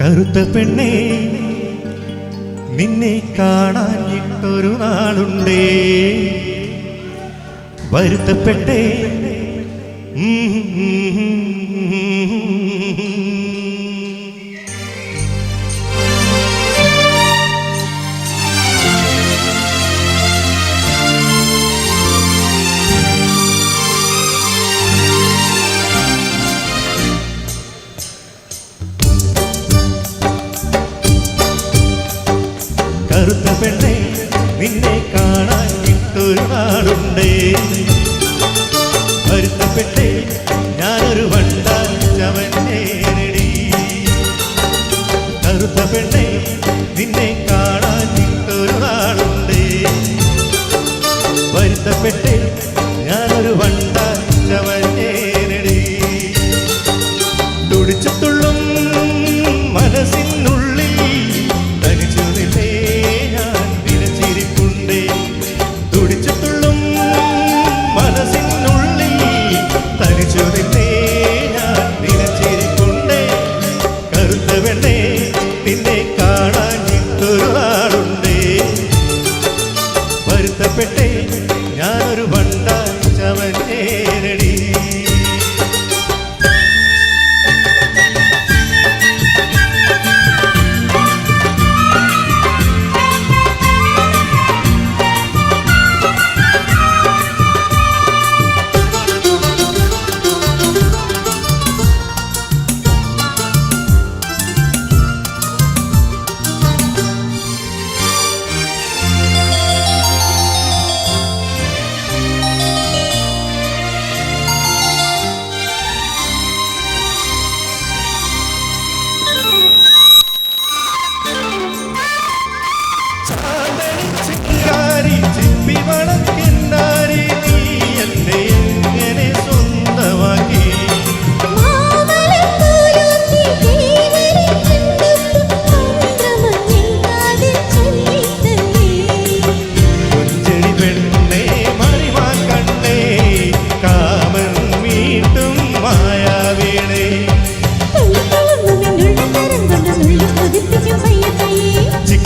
കറുത്ത പെണ്ണേ നിന്നെ കാണാനിട്ടൊരു നാളുണ്ടേ. വരുത്തപ്പെട്ടേ. നാളുണ്ടേ വരുത്തപ്പെട്ടേ ഞാനൊരു വണ്ടാച്ചവന്നേനടി കറുത്ത പെണ്ണേ നിന്നെ കാണാനിട്ടൊരു നാളുണ്ടേ വരുത്തപ്പെട്ടേ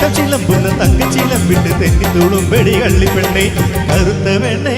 ചിക്കം ചിലമ്പുന്ന തങ്ക ചിലമ്പിട്ട് തെന്നിത്തൂളും വെടികള്ളി പെണ്ണേ കറുത്ത പെണ്ണേ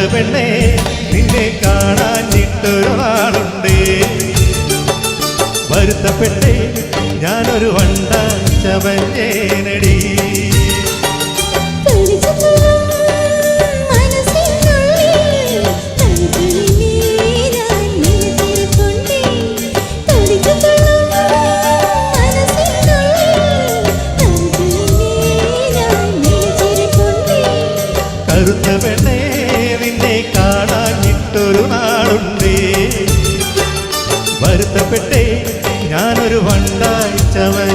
കറുത്ത പെണ്ണേ. നിന്നെ കാണാൻ ഇട്ടൊരു നാളുണ്ടേ വരുത്തപ്പെട്ടേ ഞാനൊരു വണ്ട ചമഞ്ഞേനടി വരുത്തപ്പെട്ടേ ഞാനൊരു വണ്ടായിച്ചവൻ